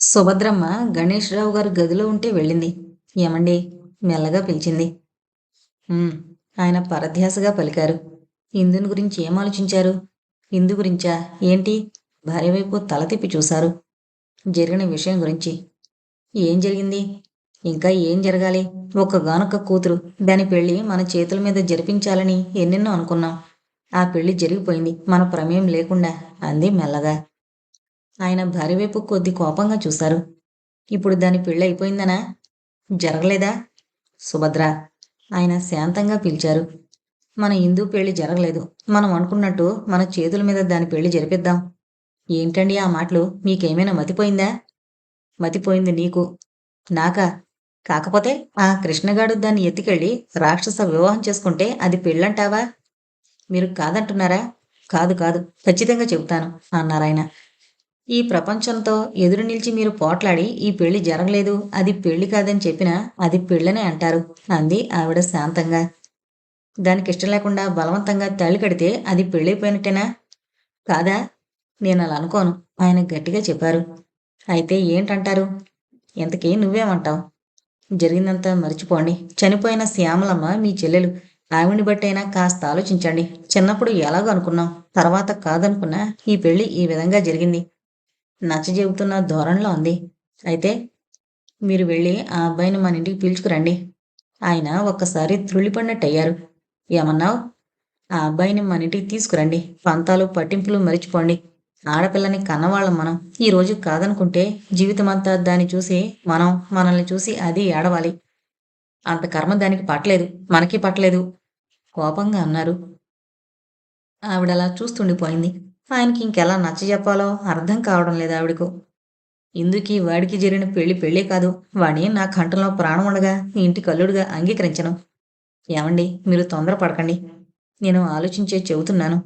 సుభద్రమ్మ గణేష్ రావు గారు గదిలో ఉంటే వెళ్ళింది. ఏమండి? మెల్లగా పిలిచింది. ఆయన పరధ్యాసగా పలికారు. ఇందుని గురించి ఏం ఆలోచించారు? ఇందు గురించా? ఏంటి? భార్య వైపు తల తిప్పి చూశారు. జరిగిన విషయం గురించి. ఏం జరిగింది? ఇంకా ఏం జరగాలి? ఒక్కగానొక్క కూతురు. దాని పెళ్ళి మన చేతుల మీద జరిపించాలని ఎన్నెన్నో అనుకున్నాం. ఆ పెళ్ళి జరిగిపోయింది. మన ప్రమేయం లేకుండా అంది మెల్లగా. ఆయన భార్య వైపు కొద్ది కోపంగా చూశారు. ఇప్పుడు దాని పెళ్ళి అయిపోయిందనా? జరగలేదా? సుభద్ర ఆయన శాంతంగా పిలిచారు. మన హిందూ పెళ్ళి జరగలేదు. మనం అనుకున్నట్టు మన చేతుల మీద దాని పెళ్ళి జరిపిద్దాం. ఏంటండి ఆ మాటలు? మీకేమైనా మతిపోయిందా? మతిపోయింది నీకు. నాకా? కాకపోతే ఆ కృష్ణగాడు దాన్ని ఎత్తుకెళ్ళి రాక్షస వివాహం చేసుకుంటే అది పెళ్ళంటావా? మీరు కాదంటున్నారా? కాదు కాదు. ఖచ్చితంగా చెబుతాను అన్నారాయన ఈ ప్రపంచంతో ఎదురు నిలిచి మీరు పోట్లాడి ఈ పెళ్ళి జరగలేదు అది పెళ్ళి కాదని చెప్పినా అది పెళ్ళనే అంటారు అంది ఆవిడ శాంతంగా. దానికి ఇష్టం లేకుండా బలవంతంగా తల్లి కడితే అది పెళ్ళైపోయినట్టేనా? కాదా? నేను అలా అనుకోను ఆయన గట్టిగా చెప్పారు. అయితే ఏంటంటారు? ఇంతకీ నువ్వేమంటావు? జరిగిందంతా మర్చిపోండి. చనిపోయిన శ్యామలమ్మ మీ చెల్లెలు ఆవిని బట్టైనా కాస్త ఆలోచించండి. చిన్నప్పుడు ఎలాగో అనుకున్నాం తర్వాత కాదనుకున్నా ఈ పెళ్ళి ఈ విధంగా జరిగింది. నచ్చజెబుతున్న ధోరణిలో ఉంది. అయితే మీరు వెళ్ళి ఆ అబ్బాయిని మన ఇంటికి పిలుచుకురండి. ఆయన ఒక్కసారి త్రుళ్ళిపడినట్టయ్యారు. ఏమన్నావు? ఆ అబ్బాయిని మన ఇంటికి తీసుకురండి. పంతాలు పట్టింపులు మరిచిపోండి. ఆడపిల్లని కన్నవాళ్ళం మనం. ఈ రోజు కాదనుకుంటే జీవితమంతా దాన్ని చూసి మనం మనల్ని చూసి అది ఏడవాలి. అంత కర్మ దానికి పట్టలేదు. మనకి పట్టలేదు. కోపంగా అన్నారు. ఆవిడలా చూస్తుండిపోయింది. ఆయనకి ఇంకెలా నచ్చ చెప్పాలో అర్థం కావడం లేదు ఆవిడకు. ఇందుకి వాడికి జరిగిన పెళ్ళి పెళ్ళే కాదు. వాడిని నా కంఠంలో ప్రాణం ఉండగా ఇంటి కల్లుడుగా అంగీకరించను. ఏమండి మీరు తొందరపడకండి నేను ఆలోచించే చెబుతున్నాను.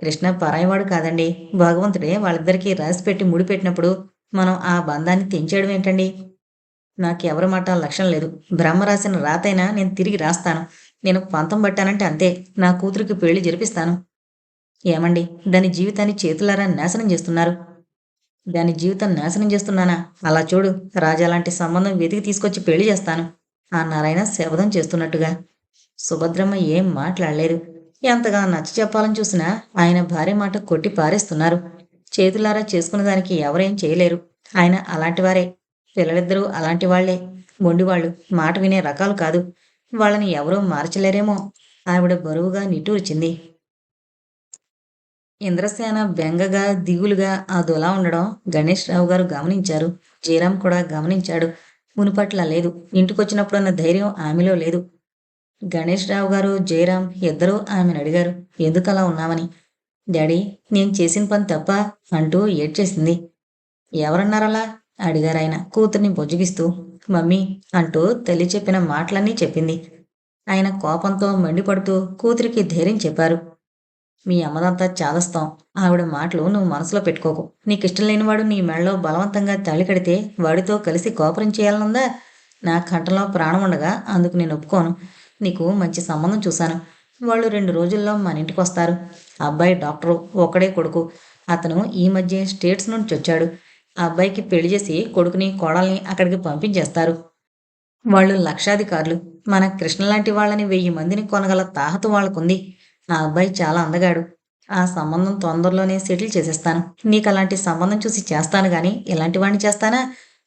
కృష్ణ పరాయవాడు కాదండి. భగవంతుడే వాళ్ళిద్దరికీ రాసిపెట్టి ముడిపెట్టినప్పుడు మనం ఆ బంధాన్ని తెంచేయడం ఏంటండి? నాకెవరి మాట లక్ష్యం లేదు. బ్రహ్మ రాసిన రాతైనా నేను తిరిగి రాస్తాను. నేను పంతం పట్టానంటే అంతే. నా కూతురికి పెళ్ళి జరిపిస్తాను. ఏమండి? దాని జీవితాన్ని చేతులారా నాశనం చేస్తున్నారు. దాని జీవితం నాశనం చేస్తున్నానా? అలా చూడు. రాజా లాంటి సంబంధం వెతికి తీసుకొచ్చి పెళ్ళి చేస్తాను. ఆ నారాయణ శబదం చేస్తున్నట్టుగా. సుభద్రమ్మ ఏం మాట్లాడలేదు. ఎంతగా నచ్చ చెప్పాలని చూసినా ఆయన భార్య మాట కొట్టి పారేస్తున్నారు. చేతులారా చేసుకున్న దానికి ఎవరేం చేయలేరు. ఆయన అలాంటివారే పిల్లలిద్దరూ అలాంటి వాళ్ళే. మొండివాళ్ళు మాట వినే రకాలు కాదు. వాళ్ళని ఎవరూ మార్చలేరేమో. ఆవిడ బరువుగా నిట్టూర్చింది. ఇంద్రసేన బెంగగా దిగులుగా అదోలా ఉండడం గణేష్ రావు గారు గమనించారు. జయరాం కూడా గమనించాడు. మునుపట్ల లేదు. ఇంటికొచ్చినప్పుడున్న ధైర్యం ఆమెలో లేదు. గణేష్ రావు గారు జయరాం ఇద్దరూ ఆమెను అడిగారు. ఎందుకలా ఉన్నామని డాడీ నేను చేసిన పని తప్ప అంటూ ఏడ్చేసింది. ఎవరన్నారలా? అడిగారాయన కూతుర్ని బొజ్జగిస్తూ. మమ్మీ అంటూ తల్లి చెప్పిన మాటలన్నీ చెప్పింది. ఆయన కోపంతో మండిపడుతూ కూతురికి ధైర్యం చెప్పారు. మీ అమ్మదంతా చాదస్తాం. ఆవిడ మాటలు నువ్వు మనసులో పెట్టుకోకు. నీకు ఇష్టం లేనివాడు నీ మెళ్ళలో బలవంతంగా తల్లి కడితే వాడితో కలిసి కోపరం చేయాలనుందా? నా కంటలో ప్రాణం ఉండగా అందుకు నేను ఒప్పుకోను. నీకు మంచి సంబంధం చూశాను. వాళ్ళు రెండు రోజుల్లో మన ఇంటికి వస్తారు. అబ్బాయి డాక్టరు ఒక్కడే కొడుకు. అతను ఈ మధ్య స్టేట్స్ నుంచి వచ్చాడు. ఆ అబ్బాయికి పెళ్ళి చేసి కొడుకుని కోడల్ని అక్కడికి పంపించేస్తారు. వాళ్ళు లక్షాధికారులు. మన కృష్ణ లాంటి వాళ్ళని వెయ్యి మందిని కొనగల తాహత వాళ్ళకుంది. ఆ అబ్బాయి చాలా అందగాడు. ఆ సంబంధం తొందరలోనే సెటిల్ చేసేస్తాను. నీకు అలాంటి సంబంధం చూసి చేస్తాను కానీ ఇలాంటి వాడిని చేస్తానా?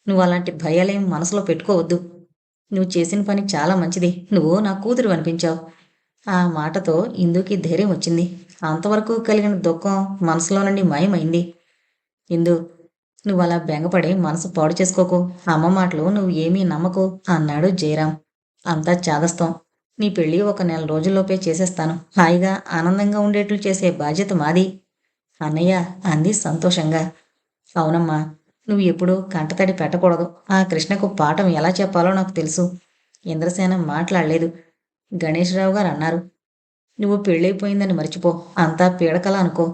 నువ్వు అలాంటి భయాలేం మనసులో పెట్టుకోవద్దు. నువ్వు చేసిన పని చాలా మంచిది. నువ్వు నా కూతురు అనిపించావు. ఆ మాటతో ఇందుకి ధైర్యం వచ్చింది. అంతవరకు కలిగిన దుఃఖం మనసులో నుండి మాయమైంది. ఇందు నువ్వు అలా బెంగపడి మనసు పాడు చేసుకోకు. అమ్మ మాటలు నువ్వు ఏమీ నమ్మకు అన్నాడు జయరాం. అంతా చాదస్తాం. నీ పెళ్ళి ఒక నెల రోజుల్లోపే చేసేస్తాను. హాయిగా ఆనందంగా ఉండేట్లు చేసే బాధ్యత మాది. అన్నయ్య అంది సంతోషంగా. అవునమ్మా నువ్వు ఎప్పుడూ కంటతడి పెట్టకూడదు. ఆ కృష్ణకు పాఠం ఎలా చెప్పాలో నాకు తెలుసు. ఇంద్రసేన మాట్లాడలేదు. గణేశ్రావు గారు అన్నారు నువ్వు పెళ్ళైపోయిందని మర్చిపో. అంతా పీడకల అనుకో.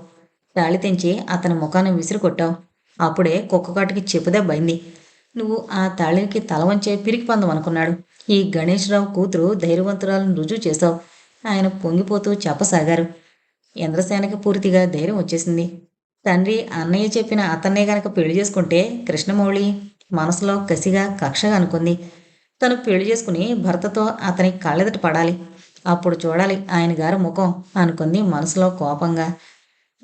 తాళి తెంచి అతని ముఖాన్ని విసిరి కొట్టావు అప్పుడే కుక్కకాటికి చెప్పుదెబ్బైంది నువ్వు ఆ తాళికి తల వంచే పిరికి పందం అనుకున్నాడు. ఈ గణేశ్రావు కూతురు ధైర్యవంతురాలను రుజువు చేశావు. ఆయన పొంగిపోతూ చెప్పసాగారు. ఇంద్రసేనకి పూర్తిగా ధైర్యం వచ్చేసింది. తండ్రి అన్నయ్య చెప్పిన అతన్నే గనక పెళ్ళి చేసుకుంటే కృష్ణమౌళి మనసులో కసిగా కక్షగా అనుకుంది. తను పెళ్ళి చేసుకుని భర్తతో అతని కళ్ళెదట పడాలి. అప్పుడు చూడాలి ఆయన గారు ముఖం అనుకుంది మనసులో కోపంగా.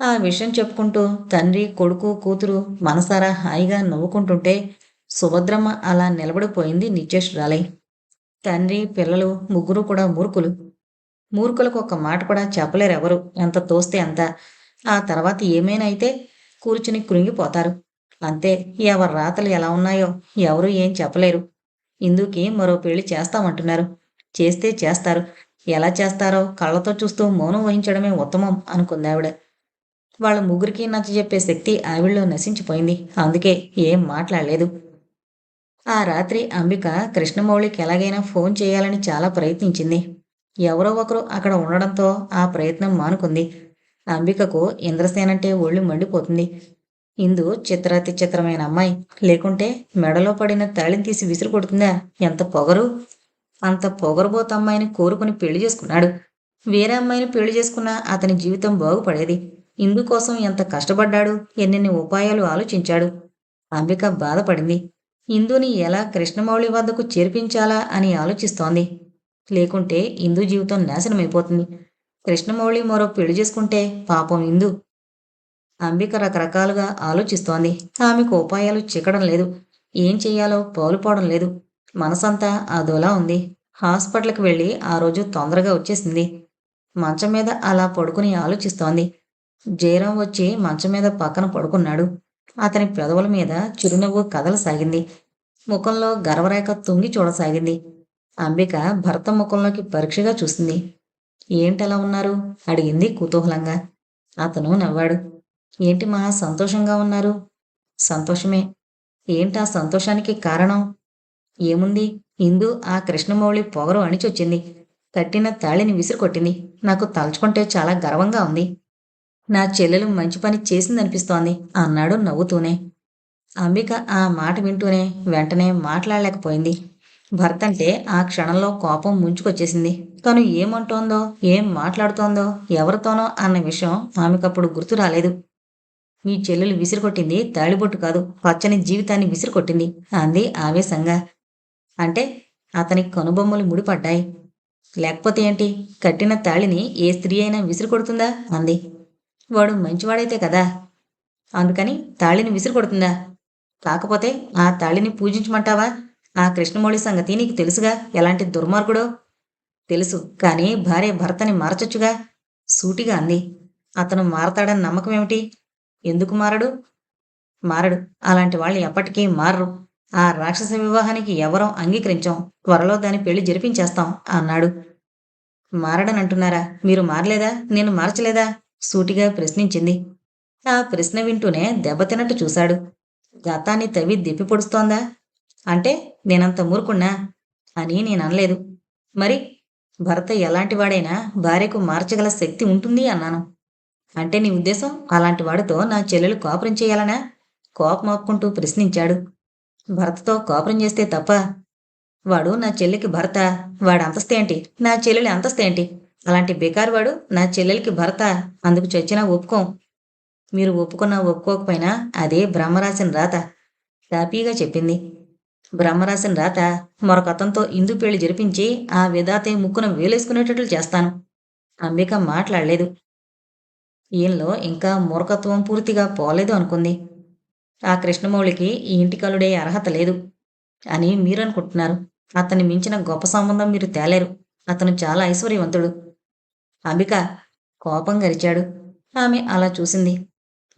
ఆ విషయం చెప్పుకుంటూ తండ్రి కొడుకు కూతురు మనసారా హాయిగా నవ్వుకుంటుంటే సుభద్రమ్మ అలా నిలబడిపోయింది నిత్యేశ్వరాలై. తండ్రి పిల్లలు ముగ్గురు కూడా మూర్ఖులు. మూర్ఖులకు ఒక మాట కూడా చెప్పలేరు ఎవరు ఎంత తోస్తే అంత. ఆ తర్వాత ఏమైనా అయితే కూర్చుని కృంగిపోతారు. అంతే ఎవరి రాతలు ఎలా ఉన్నాయో ఎవరు ఏం చెప్పలేరు. ఇందుకి మరో పెళ్ళి చేస్తామంటున్నారు. చేస్తే చేస్తారు. ఎలా చేస్తారో కళ్ళతో చూస్తూ మౌనం వహించడమే ఉత్తమం అనుకుంది ఆవిడ. వాళ్ళ ముగ్గురికి నచ్చజెప్పే శక్తి ఆవిడలో నశించిపోయింది. అందుకే ఏం మాట్లాడలేదు. ఆ రాత్రి అంబిక కృష్ణమౌళికి ఎలాగైనా ఫోన్ చేయాలని చాలా ప్రయత్నించింది. ఎవరో ఒకరు అక్కడ ఉండడంతో ఆ ప్రయత్నం మానుకుంది. అంబికకు ఇంద్రసేనంటే ఒళ్ళు మండిపోతుంది. ఇందు చిత్రాతి చిత్రమైన అమ్మాయి. లేకుంటే మెడలో పడిన తాళిని తీసి విసిరి కొడుతుందా? ఎంత పొగరు? అంత పొగరుబోత అమ్మాయిని కోరుకుని పెళ్ళి చేసుకున్నాడు. వేరే అమ్మాయిని పెళ్ళి చేసుకున్నా అతని జీవితం బాగుపడేది. ఇందుకోసం ఎంత కష్టపడ్డాడు? ఎన్నెన్ని ఉపాయాలు ఆలోచించాడు? అంబిక బాధపడింది. ఇందుని ఎలా కృష్ణమౌళి వద్దకు చేర్పించాలా అని ఆలోచిస్తోంది. లేకుంటే ఇందు జీవితం నాశనమైపోతుంది. కృష్ణమౌళి మరో పెళ్ళి చేసుకుంటే పాపం ఇందు. అంబిక రకరకాలుగా ఆలోచిస్తోంది. ఆమెకు ఉపాయాలు చిక్కడం లేదు. ఏం చెయ్యాలో పోలుపోవడం లేదు. మనసంతా అదోలా ఉంది. హాస్పిటల్కి వెళ్ళి ఆ రోజు తొందరగా వచ్చేసింది. మంచం మీద అలా పడుకుని ఆలోచిస్తోంది. జయరాం వచ్చి మంచం మీద పక్కన పడుకున్నాడు. అతని పెదవుల మీద చిరునవ్వు కదలసాగింది ముఖంలో గర్వరేఖ తుంగి చూడసాగింది. అంబిక భర్త ముఖంలోకి పరీక్షగా చూసింది. ఏంటలా ఉన్నారు? అడిగింది కుతూహలంగా. అతను నవ్వాడు. ఏంటి మహా సంతోషంగా ఉన్నారు? సంతోషమే. ఏంటా సంతోషానికి కారణం? ఏముంది? ఇందు ఆ కృష్ణమౌళి పొగరు అణిచొచ్చింది. కట్టిన తాళిని విసిరికొట్టింది. నాకు తలుచుకుంటే చాలా గర్వంగా ఉంది. నా చెల్లెలు మంచి పని చేసిందనిపిస్తోంది అన్నాడు నవ్వుతూనే. అంబిక ఆ మాట వింటూనే వెంటనే మాట్లాడలేకపోయింది. భర్త అంటే ఆ క్షణంలో కోపం ముంచుకొచ్చేసింది. తను ఏమంటోందో ఏం మాట్లాడుతోందో ఎవరితోనో అన్న విషయం ఆమెకప్పుడు గుర్తు రాలేదు. మీ చెల్లెలు విసిరికొట్టింది తాళిబొట్టు కాదు పచ్చని జీవితాన్ని విసిరికొట్టింది అంది ఆవేశంగా. అంటే అతని కనుబొమ్మలు ముడిపడ్డాయి. లేకపోతే ఏంటి? కట్టిన తాళిని ఏ స్త్రీ అయినా విసిరికొడుతుందా? అంది. వాడు మంచివాడైతే కదా? అందుకని తాళిని విసిరికొడుతుందా? కాకపోతే ఆ తాళిని పూజించమంటావా? ఆ కృష్ణమౌళి సంగతి నీకు తెలుసుగా? ఎలాంటి దుర్మార్గుడో? తెలుసు కానీ భార్య భర్తని మార్చొచ్చుగా? సూటిగా అంది. అతను మారతాడని నమ్మకం ఏమిటి ఎందుకు మారడు? మారడు. అలాంటి వాళ్ళు ఎప్పటికీ మారరు. ఆ రాక్షస వివాహానికి ఎవరం అంగీకరించాం. త్వరలో దాని పెళ్ళి జరిపించేస్తాం అన్నాడు. మారడనంటున్నారా? మీరు మారలేదా? నేను మార్చలేదా? సూటిగా ప్రశ్నించింది. ఆ ప్రశ్న వింటూనే దెబ్బతిన్నట్టు చూశాడు. గతాన్ని తవ్వి దిప్పి పొడుస్తోందా? అంటే నేనంత మూరుకున్నా అని నేను అనలేదు మరి భర్త ఎలాంటి వాడైనా భార్యకు మార్చగల శక్తి ఉంటుంది అన్నాను. అంటే నీ ఉద్దేశం అలాంటి వాడితో నా చెల్లెలు కోపరం చేయాలనా? కోపం ఆపుకుంటూ ప్రశ్నించాడు. భర్తతో కోపరం చేస్తే తప్ప? వాడు నా చెల్లికి భర్త. వాడు అంతస్తేంటి నా చెల్లెలి అంతస్తేంటి? అలాంటి బికార్వాడు నా చెల్లెలికి భర్త అందుకు చచ్చినా ఒప్పుకోం. మీరు ఒప్పుకున్నా ఒప్పుకోకపోయినా అదే బ్రహ్మరాసిన రాత హ్యాపీగా చెప్పింది. బ్రహ్మరాసిన రాత మరొకతంతో ఇందు పెళ్ళి జరిపించి ఆ విధాతే ముక్కున వేలేసుకునేటట్లు చేస్తాను. అంబిక మాట్లాడలేదు. ఈయనలో ఇంకా మూర్ఖత్వం పూర్తిగా పోలేదు అనుకుంది. ఆ కృష్ణమౌళికి ఈ ఇంటికలుడే అర్హత లేదు అని మీరు అనుకుంటున్నారు అతన్ని మించిన గొప్ప సంబంధం మీరు తేలేరు. అతను చాలా ఐశ్వర్యవంతుడు. అంబిక కోపం గరిచాడు. ఆమె అలా చూసింది.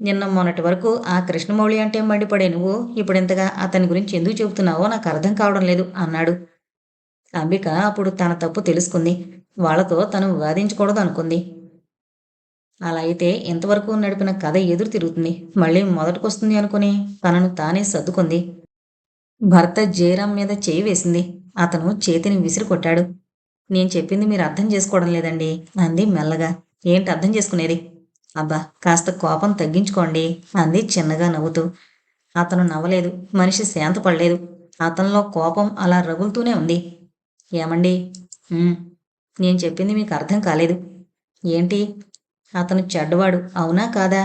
నిన్న మొన్నటి వరకు ఆ కృష్ణమౌళి అంటే మండిపడే నువ్వు ఇప్పుడింతగా అతని గురించి ఎందుకు చెబుతున్నావో నాకు అర్థం కావడం లేదు అన్నాడు. అంబిక అప్పుడు తన తప్పు తెలుసుకుంది. వాళ్ళతో తను వాదించకూడదు అనుకుంది. అలా అయితే ఇంతవరకు నడిపిన కథ ఎదురు తిరుగుతుంది. మళ్ళీ మొదటికొస్తుంది అనుకుని తనను తానే సర్దుకుంది. భర్త జయరాం మీద చేయి వేసింది. అతను చేతిని విసిరి కొట్టాడు నేను చెప్పింది మీరు అర్థం చేసుకోవడం లేదండి అంది మెల్లగా. ఏంటి అర్థం చేసుకునేది? అబ్బా కాస్త కోపం తగ్గించుకోండి అంది చిన్నగా నవ్వుతూ. అతను నవ్వలేదు మనిషి శాంతపడలేదు. అతనిలో కోపం అలా రగులుతూనే ఉంది. ఏమండి? నేను చెప్పింది మీకు అర్థం కాలేదు. ఏంటి? అతను చెడ్డవాడు అవునా కాదా?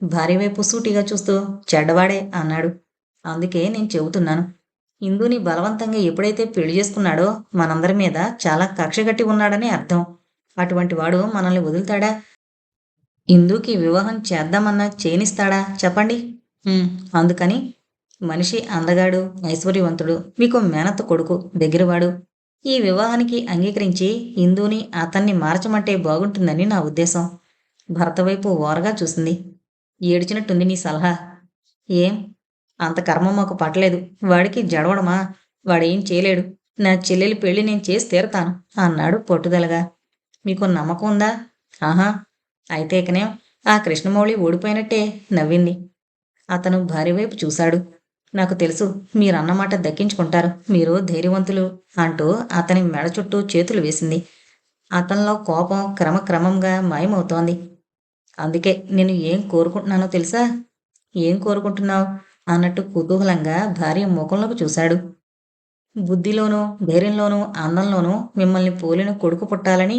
భార్య వైపు సూటిగా చూస్తూ చెడ్డవాడే అన్నాడు. అందుకే నేను చెబుతున్నాను. ఇందుని బలవంతంగా ఎప్పుడైతే పెళ్ళి చేసుకున్నాడో మనందరి మీద చాలా కక్ష కట్టి ఉన్నాడని అర్థం. అటువంటి వాడు మనల్ని వదులుతాడా? ఇందుకి వివాహం చేద్దామన్నా చేనిస్తాడా? చెప్పండి. అందుకని మనిషి అందగాడు ఐశ్వర్యవంతుడు మీకు మేనత్త కొడుకు దగ్గరవాడు. ఈ వివాహానికి అంగీకరించి ఇందుని అతన్ని మార్చమంటే బాగుంటుందని నా ఉద్దేశం. భర్త వైపు ఓరగా చూసింది. ఏడ్చినట్టుంది నీ సలహా. ఏం? అంత కర్మ మాకు పట్టలేదు. వాడికి జడవడమా? వాడేం చేయలేడు. నా చెల్లెలి పెళ్ళి నేను చేసి తీరతాను అన్నాడు పట్టుదలగా. మీకు నమ్మకం ఉందా? ఆహా. అయితే ఇకనే ఆ కృష్ణమౌళి ఓడిపోయినట్టే నవ్వింది. అతను భార్య వైపు చూశాడు. నాకు తెలుసు మీరన్నమాట దక్కించుకుంటారు. మీరు ధైర్యవంతులు అంటూ అతని మెడ చుట్టూ చేతులు వేసింది. అతనిలో కోపం క్రమక్రమంగా మాయమవుతోంది. అందుకే నేను ఏం కోరుకుంటున్నానో తెలుసా? ఏం కోరుకుంటున్నావు? అన్నట్టు కుతూహలంగా భార్య ముఖంలోకి చూశాడు. బుద్ధిలోనూ ధైర్యంలోనూ అందంలోనూ మిమ్మల్ని పోలిన కొడుకు పుట్టాలని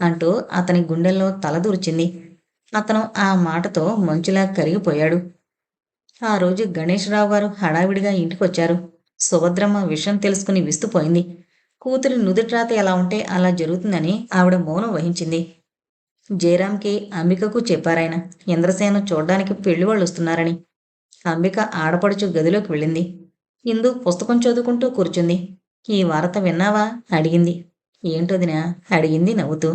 అంటూ అతని గుండెల్లో తలదూర్చింది అతను ఆ మాటతో మంచులా కరిగిపోయాడు. ఆ రోజు గణేశరావు గారు హడావిడిగా ఇంటికొచ్చారు. సుభద్రమ్మ విషయం తెలుసుకుని విస్తుపోయింది. కూతురి నుదుట్రాత ఎలా ఉంటే అలా జరుగుతుందని ఆవిడ మౌనం వహించింది. జయరాంకి అంబికకు చెప్పారాయన ఇంద్రసేన చూడ్డానికి పెళ్ళి వాళ్ళు వస్తున్నారని. అంబిక ఆడపడుచు గదిలోకి వెళ్ళింది. ఇందు పుస్తకం చదువుకుంటూ కూర్చుంది. ఈ వార్త విన్నావా? అడిగింది. ఏంటోదినా? అడిగింది నవ్వుతూ.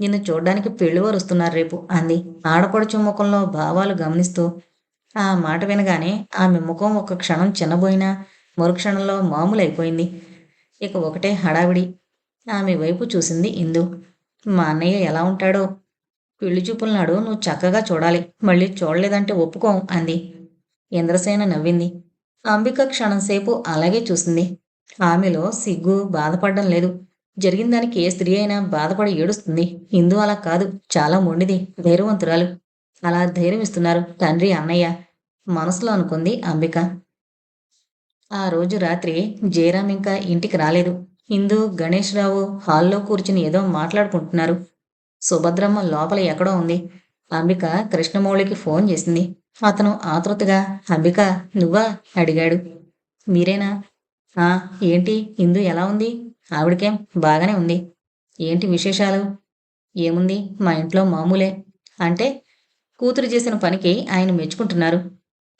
నిన్ను చూడ్డానికి పెళ్ళివారు వస్తున్నారు రేపు అంది. ఆడపడుచు ముఖంలో భావాలు గమనిస్తూ. ఆ మాట వినగానే ఆమె ముఖం ఒక క్షణం చిన్నబోయినా మరుక్షణంలో మామూలు అయిపోయింది ఇక ఒకటే హడావిడి. ఆమె వైపు చూసింది ఇందు. మా అన్నయ్య ఎలా ఉంటాడో? పెళ్ళి చూపుల నాడు నువ్వు చక్కగా చూడాలి. మళ్ళీ చూడలేదంటే ఒప్పుకోం అంది. ఇంద్రసేన నవ్వింది. అంబిక క్షణంసేపు అలాగే చూసింది. ఆమెలో సిగ్గు బాధపడడం లేదు. జరిగిన దానికి ఏ స్త్రీ అయినా బాధపడి ఏడుస్తుంది. హిందూ అలా కాదు. చాలా మొండిది. ధైర్యవంతురాలు. అలా ధైర్యం ఇస్తున్నారు తండ్రి అన్నయ్య. మనసులో అనుకుంది అంబిక. ఆ రోజు రాత్రి జయరాం ఇంకా ఇంటికి రాలేదు. హిందూ గణేష్ రావు హాల్లో కూర్చుని ఏదో మాట్లాడుకుంటున్నారు. సుభద్రమ్మ లోపల ఎక్కడో ఉంది. అంబిక కృష్ణమౌళికి ఫోన్ చేసింది. అతను ఆతృతగా అంబిక నువ్వా? అడిగాడు. మీరేనా? ఆ ఏంటి? ఇందు ఎలా ఉంది? ఆవిడకేం బాగానే ఉంది. ఏంటి విశేషాలు? ఏముంది? మా ఇంట్లో మామూలే. అంటే కూతురు చేసిన పనికి ఆయన మెచ్చుకుంటున్నారు.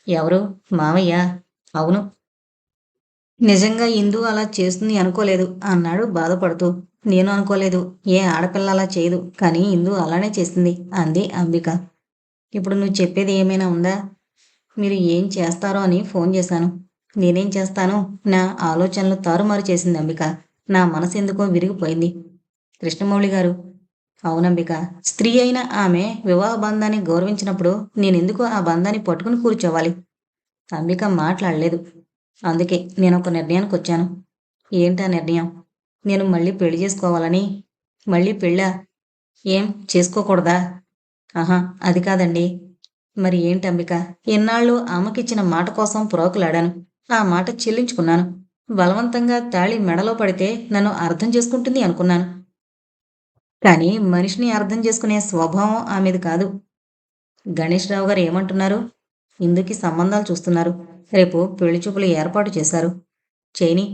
ఎవరు? మావయ్య. అవును. నిజంగా ఇందు అలా చేస్తుంది అనుకోలేదు అన్నాడు బాధపడుతూ. నేను అనుకోలేదు. ఏ ఆడపిల్ల అలా చేయదు. కానీ ఇందు అలానే చేసింది అంది అంబిక. ఇప్పుడు నువ్వు చెప్పేది ఏమైనా ఉందా? మీరు ఏం చేస్తారో అని ఫోన్ చేశాను. నేనేం చేస్తాను నా ఆలోచనలు తారుమారు చేసింది అంబిక. నా మనసు ఎందుకో విరిగిపోయింది. కృష్ణమౌళి గారు అవునంబిక స్త్రీ అయిన ఆమె వివాహ బంధాన్ని గౌరవించినప్పుడు నేనెందుకు ఆ బంధాన్ని పట్టుకుని కూర్చోవాలి? అంబిక మాట్లాడలేదు. అందుకే నేను ఒక నిర్ణయానికి వచ్చాను. ఏంటా నిర్ణయం? నేను మళ్ళీ పెళ్ళి చేసుకోవాలని మళ్ళీ పెళ్ళా? ఏం చేసుకోకూడదా? ఆహా అది కాదండి. మరి ఏంటి అంబిక? ఎన్నాళ్ళు ఆమెకిచ్చిన మాట కోసం పురోకులాడాను. ఆ మాట చెల్లించుకున్నాను. బలవంతంగా తాళి మెడలో పడితే నన్ను అర్థం చేసుకుంటుంది అనుకున్నాను. కానీ మనిషిని అర్థం చేసుకునే స్వభావం ఆమెది కాదు. గణేష్ రావు గారు ఏమంటున్నారు? ఇందుకి సంబంధాలు చూస్తున్నారు. రేపు పెళ్ళి చూపులు ఏర్పాటు చేశారు. చైని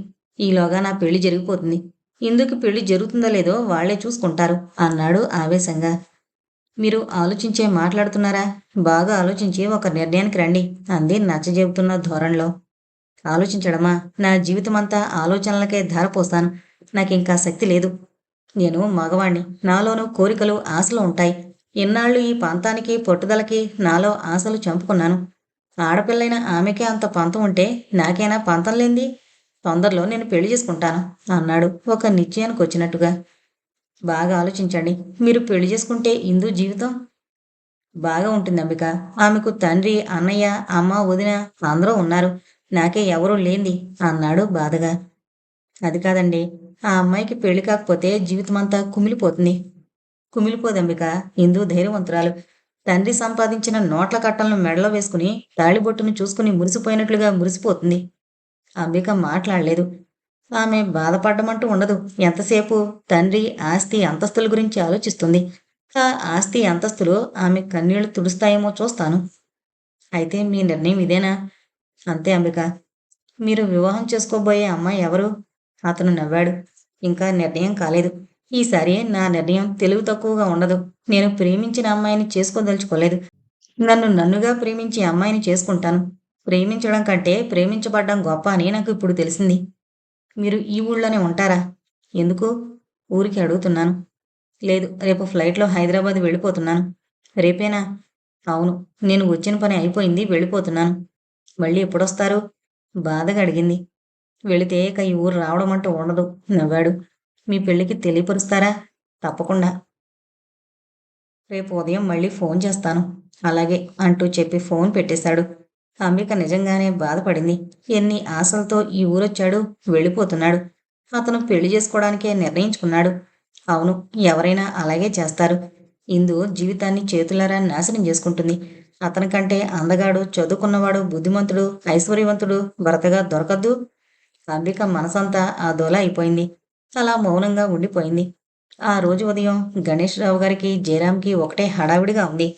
ఈలోగా నా పెళ్ళి జరిగిపోతుంది. ఇందుకు పెళ్ళి జరుగుతుందో లేదో వాళ్ళే చూసుకుంటారు అన్నాడు ఆవేశంగా. మీరు ఆలోచించే మాట్లాడుతున్నారా? బాగా ఆలోచించి ఒక నిర్ణయానికి రండి. అంది నచ్చజెబుతున్న ధోరణిలో. ఆలోచించడమా? నా జీవితమంతా ఆలోచనలకే ధారపోస్తాను. నాకింకా శక్తి లేదు. నేను మగవాణ్ణి. నాలోనూ కోరికలు ఆశలు ఉంటాయి. ఇన్నాళ్ళు ఈ పంతానికి పట్టుదలకి నాలో ఆశలు చంపుకున్నాను. ఆడపిల్లైన ఆమెకే అంత పంతం ఉంటే నాకేనా పంతం లేంది? తొందరలో నేను పెళ్ళి చేసుకుంటాను అన్నాడు ఒక నిశ్చయానికి వచ్చినట్టుగా బాగా ఆలోచించండి. మీరు పెళ్ళి చేసుకుంటే ఇందు జీవితం బాగా ఉంటుంది అంబిక. ఆమెకు తండ్రి అన్నయ్య అమ్మ వదిన అందరూ ఉన్నారు. నాకే ఎవరూ లేంది అన్నాడు బాధగా. అది కాదండి ఆ అమ్మాయికి పెళ్ళి కాకపోతే జీవితమంతా కుమిలిపోతుంది. కుమిలిపోదంబిక ఇందు ధైర్యవంతురాలు. తండ్రి సంపాదించిన నోట్ల కట్టలను మెడలో వేసుకుని తాళిబొట్టును చూసుకుని మురిసిపోయినట్లుగా మురిసిపోతుంది. అంబిక మాట్లాడలేదు. ఆమె బాధపడ్డమంటూ ఉండదు. ఎంతసేపు? తండ్రి ఆస్తి అంతస్తుల గురించి ఆలోచిస్తుంది. ఆ ఆస్తి అంతస్తులు ఆమె కన్నీళ్ళు తుడుస్తాయేమో చూస్తాను. అయితే మీ నిర్ణయం ఇదేనా? అంతే అంబిక. మీరు వివాహం చేసుకోబోయే అమ్మాయి ఎవరు? అతను నవ్వాడు. ఇంకా నిర్ణయం కాలేదు. ఈసారి నా నిర్ణయం తెలివి తక్కువగా ఉండదు. నేను ప్రేమించిన అమ్మాయిని చేసుకోదలుచుకోలేదు. నన్ను నన్నుగా ప్రేమించే అమ్మాయిని చేసుకుంటాను. ప్రేమించడం కంటే ప్రేమించబడ్డం గొప్ప అని నాకు ఇప్పుడు తెలిసింది. మీరు ఈ ఊళ్ళోనే ఉంటారా? ఎందుకు? ఊరికి అడుగుతున్నాను. లేదు రేపు ఫ్లైట్లో హైదరాబాద్ వెళ్ళిపోతున్నాను. రేపేనా? అవును నేను వచ్చిన పని అయిపోయింది వెళ్ళిపోతున్నాను. మళ్ళీ ఎప్పుడొస్తారు? బాధగా అడిగింది. వెళితే ఇక ఈ ఊరు రావడం అంటూ ఉండదు నవ్వాడు. మీ పెళ్ళికి తెలియపరుస్తారా? తప్పకుండా. రేపు ఉదయం మళ్ళీ ఫోన్ చేస్తాను. అలాగే అంటూ చెప్పి ఫోన్ పెట్టేశాడు. అంబిక నిజంగానే బాధపడింది. ఎన్ని ఆశలతో ఈ ఊరొచ్చాడు? వెళ్ళిపోతున్నాడు. అతను పెళ్ళి చేసుకోవడానికే నిర్ణయించుకున్నాడు. అవును ఎవరైనా అలాగే చేస్తారు. ఇందు జీవితాన్ని చేతులారా నాశనం చేసుకుంటుంది. అతనికంటే అందగాడు చదువుకున్నవాడు బుద్ధిమంతుడు ఐశ్వర్యవంతుడు భర్తగా దొరకద్దు. అంబిక మనసంతా ఆ దోల అయిపోయింది. అలా మౌనంగా ఉండిపోయింది. ఆ రోజు ఉదయం గణేష్ రావు గారికి జయరాంకి ఒకటే హడావిడిగా ఉంది.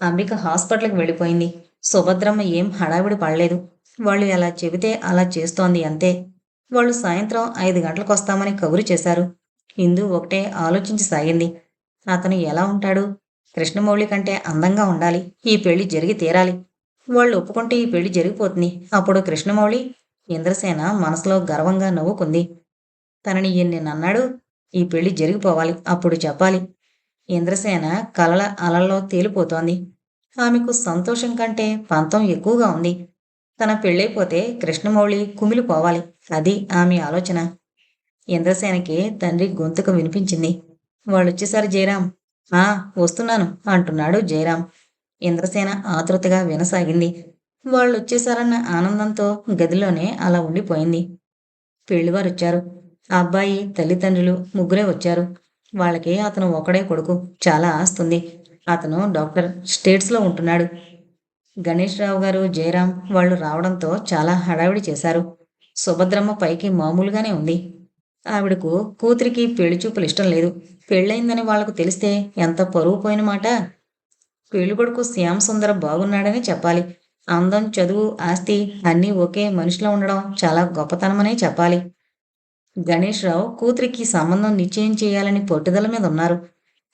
అంబిక హాస్పిటల్కి వెళ్ళిపోయింది. సుభద్రమ్మ ఏం హడావిడి పడలేదు. వాళ్ళు ఎలా చెబితే అలా చేస్తోంది అంతే. వాళ్ళు సాయంత్రం ఐదు గంటలకు వస్తామని కబురు చేశారు. ఇందు ఒకటే ఆలోచించి సాగింది. అతను ఎలా ఉంటాడు? కృష్ణమౌళి కంటే అందంగా ఉండాలి. ఈ పెళ్ళి జరిగి తీరాలి. వాళ్ళు ఒప్పుకుంటే ఈ పెళ్ళి జరిగిపోతుంది. అప్పుడు కృష్ణమౌళి ఇంద్రసేన మనసులో గర్వంగా నవ్వుకుంది. తనని ఎన్నినన్నాడు ఈ పెళ్ళి జరిగిపోవాలి. అప్పుడు చెప్పాలి. ఇంద్రసేన కలల అలల్లో తేలిపోతోంది. ఆమెకు సంతోషం కంటే పంతం ఎక్కువగా ఉంది. తన పెళ్ళైపోతే కృష్ణమౌళి కుమిలిపోవాలి అది ఆమె ఆలోచన. ఇంద్రసేనకి తండ్రి గొంతుకు వినిపించింది. వాళ్ళొచ్చేసారు జయరాం ఆ వస్తున్నాను అంటున్నాడు జయరాం ఇంద్రసేన ఆతృతగా వినసాగింది. వాళ్ళొచ్చేసారన్న ఆనందంతో గదిలోనే అలా ఉండిపోయింది. పెళ్ళివారొచ్చారు ఆ అబ్బాయి తల్లిదండ్రులు ముగ్గురే వచ్చారు. వాళ్ళకి అతను ఒకడే కొడుకు. చాలా ఆస్తుంది. అతను డాక్టర్ స్టేట్స్లో ఉంటున్నాడు. గణేష్ రావు గారు జయరాం వాళ్ళు రావడంతో చాలా హడావిడి చేశారు. సుభద్రమ్మ పైకి మామూలుగానే ఉంది. ఆవిడకు కూతురికి పెళ్ళి చూపులు ఇష్టం లేదు. పెళ్ళయిందని వాళ్ళకు తెలిస్తే ఎంత పరువు పోయిన మాట? పెళ్ళి కొడుకు బాగున్నాడని చెప్పాలి. అందం చదువు ఆస్తి అన్నీ ఒకే మనిషిలో ఉండడం చాలా గొప్పతనమనే చెప్పాలి. గణేష్ రావు కూతురికి సంబంధం నిశ్చయం చేయాలని పట్టుదల మీద ఉన్నారు.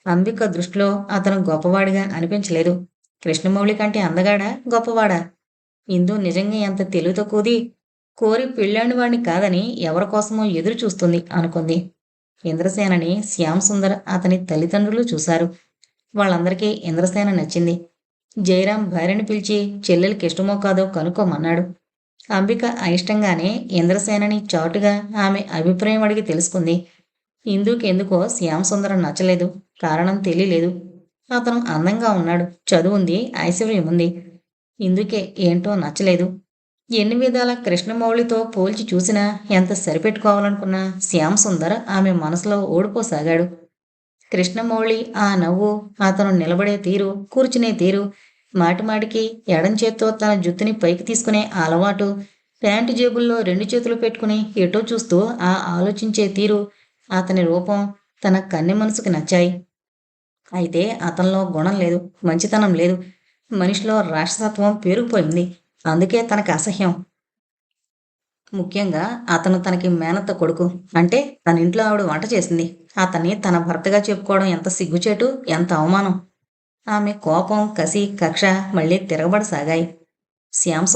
అంబిక దృష్టిలో అతను గొప్పవాడిగా అనిపించలేదు. కృష్ణమౌళి కంటే అందగాడా? గొప్పవాడా? ఇందు నిజంగా ఎంత తెలివితో కూది కోరి పెళ్ళాని వాడిని కాదని ఎవరి కోసమో ఎదురు చూస్తుంది అనుకుంది. ఇంద్రసేనని శ్యామ్ సుందర్ అతని తల్లిదండ్రులు చూశారు. వాళ్ళందరికీ ఇంద్రసేన నచ్చింది. జయరాం భార్యని పిలిచి చెల్లెలకి ఇష్టమో కాదో కనుక్కోమన్నాడు. అంబిక అయిష్టంగానే ఇంద్రసేనని చాటుగా ఆమె అభిప్రాయం అడిగి తెలుసుకుంది. ఇందుకెందుకో శ్యామ్ సుందరం నచ్చలేదు. కారణం తెలియలేదు. అతను అందంగా ఉన్నాడు. చదువుంది ఐశ్వర్యం ఉంది. ఇందుకే ఏంటో నచ్చలేదు. ఎన్ని విధాల కృష్ణమౌళితో పోల్చి చూసినా ఎంత సరిపెట్టుకోవాలనుకున్నా శ్యామ్ సుందర్ ఆమె మనసులో ఓడిపోసాగాడు. కృష్ణమౌళి ఆ నవ్వు అతను నిలబడే తీరు కూర్చునే తీరు మాటిమాటికి ఎడం చేత్తో తన జుత్తుని పైకి తీసుకునే అలవాటు ప్యాంటు జేబుల్లో రెండు చేతులు పెట్టుకుని ఎటో చూస్తూ ఆ ఆలోచించే తీరు అతని రూపం తన కన్నె మనసుకు నచ్చాయి. అయితే అతనిలో గుణం లేదు మంచితనం లేదు. మనిషిలో రాక్షసత్వం పేరుకుపోయింది. అందుకే తనకి అసహ్యం. ముఖ్యంగా అతను తనకి మేనత్త కొడుకు. అంటే తన ఇంట్లో ఆవిడ వంట చేసింది. అతన్ని తన భర్తగా చెప్పుకోవడం ఎంత సిగ్గుచేటు ఎంత అవమానం. ఆమె కోపం కసి కక్ష మళ్ళీ తిరగబడసాగాయి. శ్యామ్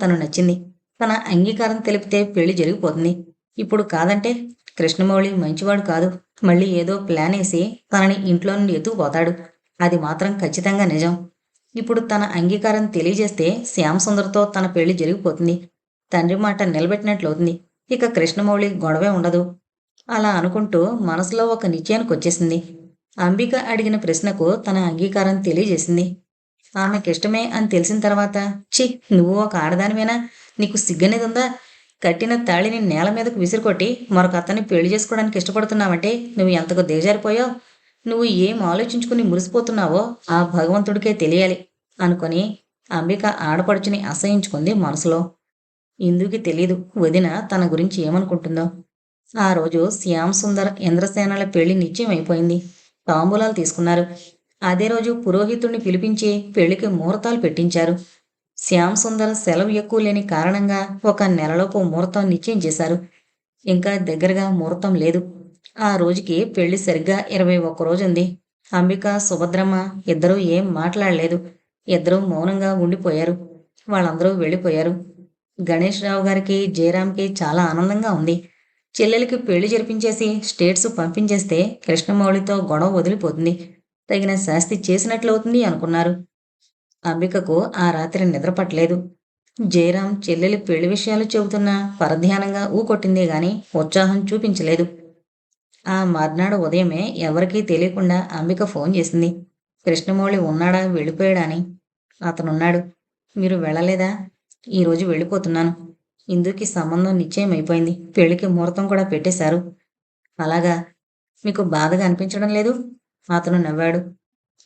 తను నచ్చింది. తన అంగీకారం తెలిపితే పెళ్ళి జరిగిపోతుంది. ఇప్పుడు కాదంటే కృష్ణమౌళి మంచివాడు కాదు. మళ్ళీ ఏదో ప్లాన్ వేసి తనని ఇంట్లో నుండి ఎత్తుకుపోతాడు అది మాత్రం ఖచ్చితంగా నిజం. ఇప్పుడు తన అంగీకారం తెలియజేస్తే శ్యామసుందర్తో తన పెళ్ళి జరిగిపోతుంది. తండ్రి మాట నిలబెట్టినట్లవుతుంది. ఇక కృష్ణమౌళి గొడవే ఉండదు. అలా అనుకుంటూ మనసులో ఒక నిశ్చయానికి వచ్చేసింది. అంబిక అడిగిన ప్రశ్నకు తన అంగీకారం తెలియజేసింది. ఆమెకిష్టమే అని తెలిసిన తర్వాత చి నువ్వు ఒక ఆడదానివేనా? నీకు సిగ్గనేది ఉందా కట్టిన తాళిని నేల మీదకు విసిరికొట్టి మరొక అతన్ని పెళ్ళి చేసుకోవడానికి ఇష్టపడుతున్నావంటే నువ్వు ఎంతకు దిగజారిపోయావు? నువ్వు ఏం ఆలోచించుకుని మురిసిపోతున్నావో ఆ భగవంతుడికే తెలియాలి అనుకొని అంబిక ఆడపడుచుని అసహించుకుంది మనసులో. ఇందుకి తెలీదు వదిన తన గురించి ఏమనుకుంటుందో. ఆ రోజు శ్యామ్ సుందర్ ఇంద్రసేనల పెళ్ళి నిశ్చయం అయిపోయింది. తాంబూలాలు తీసుకున్నారు. అదే రోజు పురోహితుడిని పిలిపించి పెళ్ళికి ముహూర్తాలు పెట్టించారు. శ్యామ్ సుందర్ సెలవు ఎక్కువ లేని కారణంగా ఒక నెలలోపు ముహూర్తం నిశ్చయం చేశారు. ఇంకా దగ్గరగా ముహూర్తం లేదు. ఆ రోజుకి పెళ్ళి సరిగ్గా ఇరవై ఒక్క రోజు ఉంది అంబిక సుభద్రమ్మ ఇద్దరూ ఏం మాట్లాడలేదు. ఇద్దరూ మౌనంగా ఉండిపోయారు. వాళ్ళందరూ వెళ్ళిపోయారు. గణేష్ రావు గారికి జయరామ్కి చాలా ఆనందంగా ఉంది. చెల్లెలికి పెళ్ళి జరిపించేసి స్టేట్స్ పంపించేస్తే కృష్ణమౌళితో గొడవ వదిలిపోతుంది. తగిన శాస్తి చేసినట్లవుతుంది అనుకున్నారు. అంబికకు ఆ రాత్రి నిద్ర పట్టలేదు. జయరాం చెల్లెలి పెళ్ళి విషయాలు చెబుతున్నా పరధ్యానంగా ఊకొట్టిందే గాని ఉత్సాహం చూపించలేదు. ఆ మర్నాడు ఉదయమే ఎవరికీ తెలియకుండా అంబిక ఫోన్ చేసింది. కృష్ణమౌళి ఉన్నాడా? వెళ్ళిపోయాడా అని. అతనున్నాడు. మీరు వెళ్ళలేదా? ఈరోజు వెళ్ళిపోతున్నాను. ఇందుకి సంబంధం నిశ్చయం అయిపోయింది పెళ్ళికి ముహూర్తం కూడా పెట్టేశారు. అలాగా? మీకు బాధగా అనిపించడం లేదు? అతను నవ్వాడు.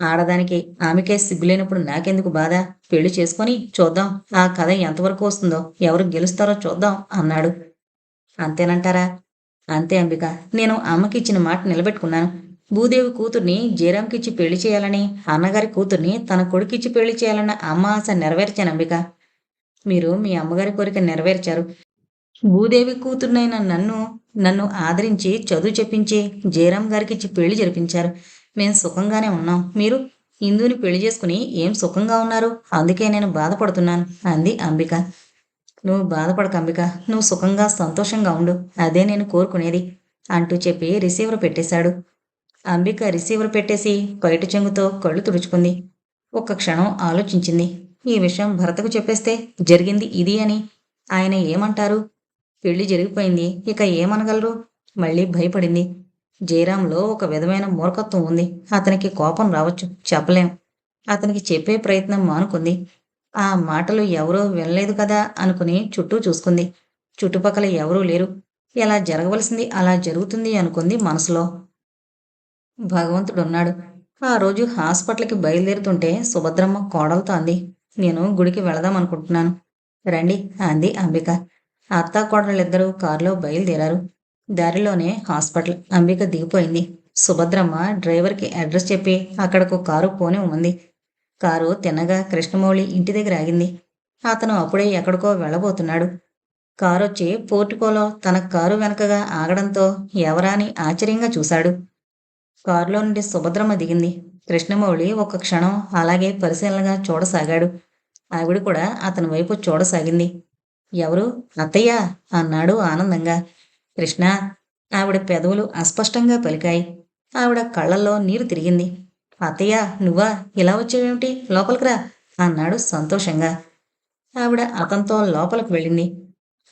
ఆడదానికి ఆమెకే సిగ్గులేనప్పుడు నాకెందుకు బాధ? పెళ్ళి చేసుకొని చూద్దాం. ఆ కథ ఎంతవరకు వస్తుందో ఎవరు గెలుస్తారో చూద్దాం అన్నాడు. అంతేనంటారా? అంతే అంబిక. నేను అమ్మకి ఇచ్చిన మాట నిలబెట్టుకున్నాను. భూదేవి కూతుర్ని జయరామ్కిచ్చి పెళ్ళి చేయాలని అన్నగారి కూతుర్ని తన కొడుకిచ్చి పెళ్ళి చేయాలన్న అమ్మ ఆశ నెరవేర్చాను అంబిక. మీరు మీ అమ్మగారి కోరిక నెరవేర్చారు. భూదేవి కూతుర్నైన నన్ను నన్ను ఆదరించి చదువు చెప్పించి జయరామ్ గారికి ఇచ్చి పెళ్ళి జరిపించారు. మేము సుఖంగానే ఉన్నాం. మీరు హిందూని పెళ్ళి చేసుకుని ఏం సుఖంగా ఉన్నారు? అందుకే నేను బాధపడుతున్నాను అంది అంబిక. నువ్వు బాధపడక అంబిక. నువ్వు సుఖంగా సంతోషంగా ఉండు. అదే నేను కోరుకునేది అంటూ చెప్పి రిసీవర్ పెట్టేశాడు. అంబిక రిసీవర్ పెట్టేసి బయట చెంగుతో కళ్ళు తుడుచుకుంది. ఒక్క క్షణం ఆలోచించింది. ఈ విషయం భరతకు చెప్పేస్తే జరిగింది ఇది అని ఆయన ఏమంటారు? పెళ్ళి జరిగిపోయింది ఇక ఏమనగలరు? మళ్ళీ భయపడింది. జయరాంలో ఒక విధమైన మూర్ఖత్వం ఉంది. అతనికి కోపం రావచ్చు చెప్పలేం. అతనికి చెప్పే ప్రయత్నం మానుకుంది. ఆ మాటలు ఎవరూ వినలేదు కదా అనుకుని చుట్టూ చూసుకుంది. చుట్టుపక్కల ఎవరూ లేరు. ఎలా జరగవలసింది అలా జరుగుతుంది అనుకుంది మనసులో. భగవంతుడున్నాడు. ఆ రోజు హాస్పిటల్కి బయలుదేరుతుంటే సుభద్రమ్మ కోడలతో అంది నేను గుడికి వెళదాం అనుకుంటున్నాను. రండి అంది అంబిక. అత్త కోడళ్ళిద్దరూ కారులో బయలుదేరారు. దారిలోనే హాస్పిటల్ అంబిక దిగిపోయింది. సుభద్రమ్మ డ్రైవర్కి అడ్రస్ చెప్పి అక్కడకు కారు పోనే ఉంది. కారు తిన్నగా కృష్ణమౌళి ఇంటి దగ్గర ఆగింది. అతను అప్పుడే ఎక్కడికో వెళ్ళబోతున్నాడు. కారు వచ్చి పోర్టుకోలో తన కారు వెనకగా ఆగడంతో ఎవరాని ఆశ్చర్యంగా చూశాడు. కారులో నుండి సుభద్రమ్మ దిగింది. కృష్ణమౌళి ఒక క్షణం అలాగే పరిశీలనగా చూడసాగాడు. ఆవిడ కూడా అతని వైపు చూడసాగింది. ఎవరు? అత్తయ్య? అన్నాడు ఆనందంగా. కృష్ణ ఆవిడ పెదవులు అస్పష్టంగా పలికాయి. ఆవిడ కళ్ళల్లో నీరు తిరిగింది. అత్తయ్య నువ్వా? ఇలా వచ్చావేమిటి? లోపలికి రా అన్నాడు సంతోషంగా. ఆవిడ అతనితో లోపలికి వెళ్ళింది.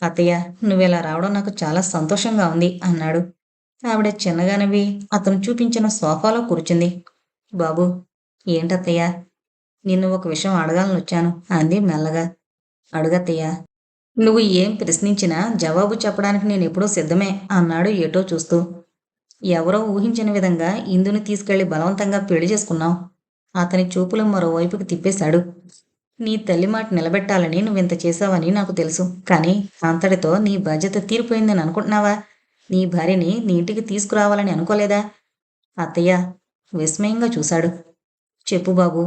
అత్తయ్య నువ్విలా రావడం నాకు చాలా సంతోషంగా ఉంది అన్నాడు. ఆవిడ చిన్నగానవి అతను చూపించిన సోఫాలో కూర్చుంది. బాబు ఏంటత్తయ్య? నిన్ను ఒక విషయం అడగాలని వచ్చాను అంది మెల్లగా. అడుగత్తయ్య నువ్వు ఏం ప్రశ్నించినా జవాబు చెప్పడానికి నేను ఎప్పుడూ సిద్ధమే అన్నాడు ఏటో చూస్తూ. ఎవరో ఊహించిన విధంగా ఇందుని తీసుకెళ్ళి బలవంతంగా పెళ్ళి చేసుకున్నావు. అతని చూపులు మరోవైపుకి తిప్పేశాడు. నీ తల్లి మాట నిలబెట్టాలని నువ్వింత చేశావని నాకు తెలుసు. కానీ అంతటితో నీ బాధ్యత తీరిపోయిందని అనుకుంటున్నావా? నీ భార్యని నీ ఇంటికి తీసుకురావాలని అనుకోలేదా? అత్తయ్య విస్మయంగా చూశాడు. చెప్పు బాబు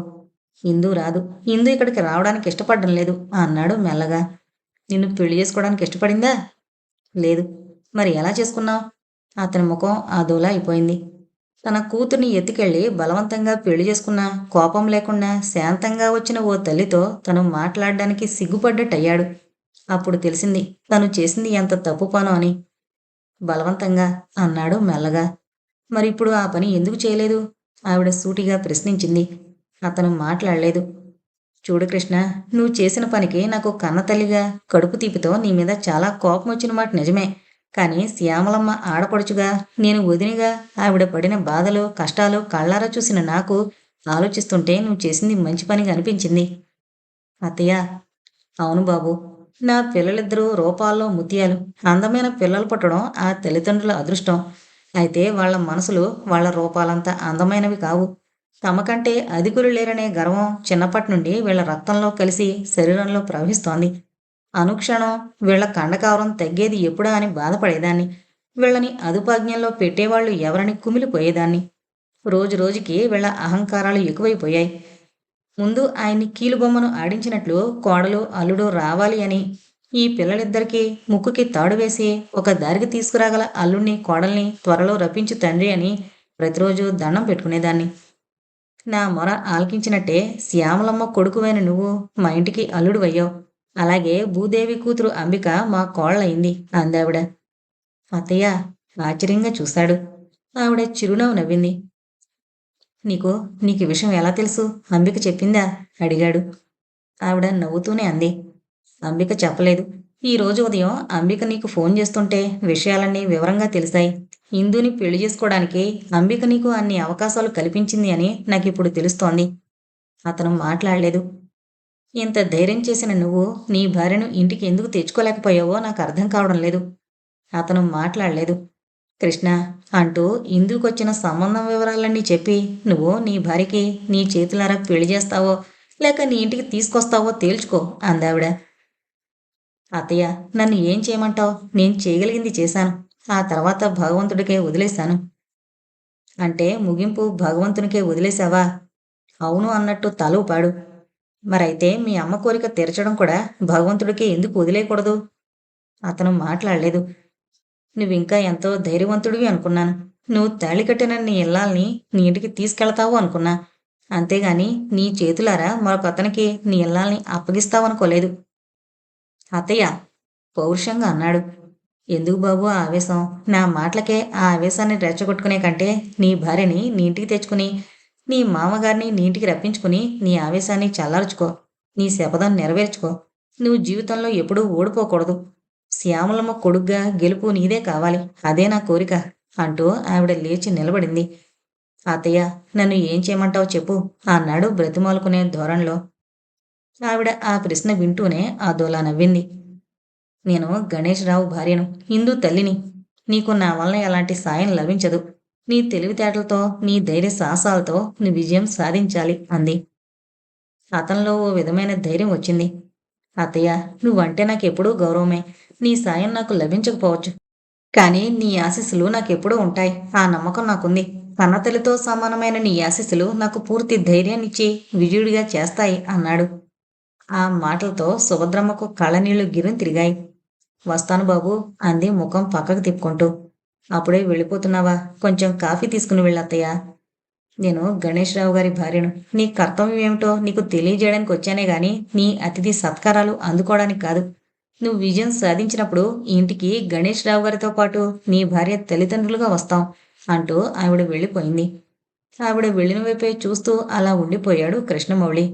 ఇందు రాదు. ఇందు ఇక్కడికి రావడానికి ఇష్టపడడం లేదు అన్నాడు మెల్లగా. నిన్ను పెళ్ళి చేసుకోవడానికి ఇష్టపడిందా? లేదు. మరి ఎలా చేసుకున్నావు? అతని ముఖం ఆదోలా అయిపోయింది. తన కూతుర్ని ఎత్తుకెళ్ళి బలవంతంగా పెళ్ళి చేసుకున్న కోపం లేకుండా శాంతంగా వచ్చిన ఓ తల్లితో తను మాట్లాడడానికి సిగ్గుపడ్డట్టయ్యాడు. అప్పుడు తెలిసింది తను చేసింది ఎంత తప్పు పనో అని. బలవంతంగా అన్నాడు మెల్లగా. మరి ఇప్పుడు ఆ పని ఎందుకు చేయలేదు? ఆవిడ సూటిగా ప్రశ్నించింది. అతను మాట్లాడలేదు. చూడు కృష్ణ నువ్వు చేసిన పనికి నాకు కన్న తల్లిగా కడుపు తీపితో నీ మీద చాలా కోపం వచ్చిన మాట నిజమే. కానీ శ్యామలమ్మ ఆడపడుచుగా నేను వదినిగా ఆవిడ పడిన బాధలు కష్టాలు కళ్ళారా చూసిన నాకు ఆలోచిస్తుంటే నువ్వు చేసింది మంచి పనిగా అనిపించింది. అత్తయ్య అవును బాబు నా పిల్లలిద్దరూ రూపాల్లో ముత్యాలు. అందమైన పిల్లలు పుట్టడం ఆ తల్లిదండ్రుల అదృష్టం. అయితే వాళ్ళ మనసులు వాళ్ళ రూపాలంత అందమైనవి కావు. తమకంటే అధికులు లేరనే గర్వం చిన్నప్పటి నుండి వీళ్ళ రక్తంలో కలిసి శరీరంలో ప్రవహిస్తోంది. అనుక్షణం వీళ్ళ కండకావరం తగ్గేది ఎప్పుడా అని బాధపడేదాన్ని. వీళ్ళని అదుపాజ్ఞంలో పెట్టేవాళ్ళు ఎవరని కుమిలిపోయేదాన్ని. రోజు రోజుకి వీళ్ళ అహంకారాలు ఎక్కువైపోయాయి. ముందు ఆయన్ని కీలుబొమ్మను ఆడించినట్లు కోడలు అల్లుడు రావాలి అని ఈ పిల్లలిద్దరికీ ముక్కుకి తాడు వేసి ఒక దారికి తీసుకురాగల అల్లుణ్ణి కోడల్ని త్వరలో రప్పించు తండ్రి అని ప్రతిరోజు దండం పెట్టుకునేదాన్ని. నా మొర ఆలకించినట్టే శ్యామలమ్మ కొడుకువైన నువ్వు మా ఇంటికి అల్లుడు అయ్యావు అలాగే భూదేవి కూతురు అంబిక మా కోళ్ళయింది అందావిడ. అత్తయ్య ఆశ్చర్యంగా చూశాడు. ఆవిడ చిరునవ్వు నవ్వింది. నీకు నీకు విషయం ఎలా తెలుసు? అంబిక చెప్పిందా? అడిగాడు. ఆవిడ నవ్వుతూనే అంది. అంబిక చెప్పలేదు. ఈ రోజు ఉదయం అంబిక నీకు ఫోన్ చేస్తుంటే విషయాలన్నీ వివరంగా తెలిసాయి. ఇందుని పెళ్ళి చేసుకోవడానికి అంబిక నీకు అన్ని అవకాశాలు కల్పించింది అని నాకు ఇప్పుడు తెలుస్తోంది. అతను మాట్లాడలేదు. ఇంత ధైర్యం చేసిన నువ్వు నీ భార్యను ఇంటికి ఎందుకు తెచ్చుకోలేకపోయావో నాకు అర్థం కావడం లేదు. అతను మాట్లాడలేదు. కృష్ణ అంటూ ఇందుకొచ్చిన సంబంధం వివరాలన్నీ చెప్పి నువ్వు నీ భార్యకి నీ చేతులారా పెళ్ళి చేస్తావో లేక నీ ఇంటికి తీసుకొస్తావో తేల్చుకో అందావిడ. అత్తయ్య నన్ను ఏం చేయమంటావు? నేను చేయగలిగింది చేశాను. ఆ తర్వాత భగవంతుడికే వదిలేశాను. అంటే ముగింపు భగవంతునికే వదిలేశావా? అవును అన్నట్టు తలూపాడు. మరైతే మీ అమ్మ కోరిక తీర్చడం కూడా భగవంతుడికి ఎందుకు వదిలేయకూడదు అతను మాట్లాడలేదు. నువ్వింకా ఎంతో ధైర్యవంతుడివి అనుకున్నాను. నువ్వు తాళి కట్టిన నీ ఇల్లాల్ని నీ ఇంటికి తీసుకెళ్తావు అనుకున్నా. అంతేగాని నీ చేతులారా మరొక అతనికి నీ ఇల్లాల్ని అప్పగిస్తావనుకోలేదు. అత్తయ్య పౌరుషంగా అన్నాడు. ఎందుకు బాబు ఆ ఆవేశం? నా మాటలకే ఆ ఆవేశాన్ని రెచ్చగొట్టుకునే కంటే నీ భార్యని నీ ఇంటికి తెచ్చుకుని నీ మామగారిని నీ ఇంటికి రప్పించుకుని నీ ఆవేశాన్ని చల్లార్చుకో. నీ శపథం నెరవేర్చుకో. నువ్వు జీవితంలో ఎప్పుడూ ఓడిపోకూడదు. శ్యామలమ్మ కొడుగ్గా గెలుపు నీదే కావాలి. అదే నా కోరిక అంటూ ఆవిడ లేచి నిలబడింది. అత్తయ్య నన్ను ఏం చేయమంటావు చెప్పు అన్నాడు బ్రతిమాలుకునే ధోరణిలో. ఆవిడ ఆ ప్రశ్న వింటూనే ఆ దోలా నవ్వింది. నేను గణేశరావు భార్యను హిందూ తల్లిని. నీకు నా వలన ఎలాంటి సాయం లభించదు. నీ తెలివితేటలతో నీ ధైర్య సాహసాలతో నీ విజయం సాధించాలి అంది. అతనిలో ఓ విధమైన ధైర్యం వచ్చింది. అత్తయ్య నువ్వంటే నాకెప్పుడూ గౌరవమే. నీ సాయం నాకు లభించకపోవచ్చు. కానీ నీ ఆశీస్సులు నాకెప్పుడూ ఉంటాయి. ఆ నమ్మకం నాకుంది. కన్నతల్లితో సమానమైన నీ ఆశీస్సులు నాకు పూర్తి ధైర్యాన్నిచ్చి విజయుడిగా చేస్తాయి అన్నాడు. ఆ మాటలతో సుభద్రమ్మకు కళ్ళనీళ్ళు గిరిని తిరిగాయి. వస్తాను బాబు అంది ముఖం పక్కకు తిప్పుకుంటూ. అప్పుడే వెళ్ళిపోతున్నావా? కొంచెం కాఫీ తీసుకుని వెళ్ళత్తయ్యా. నేను గణేష్ రావు గారి భార్యను. నీ కర్తవ్యం ఏమిటో నీకు తెలియజేయడానికి వచ్చానే గాని నీ అతిథి సత్కారాలు అందుకోవడానికి కాదు. నువ్వు విజయం సాధించినప్పుడు ఇంటికి గణేష్ రావు గారితో పాటు నీ భార్య తల్లిదండ్రులుగా వస్తాం అంటూ ఆవిడ వెళ్ళిపోయింది. ఆవిడ వెళ్ళిన వైపే చూస్తూ అలా ఉండిపోయాడు కృష్ణమౌళి.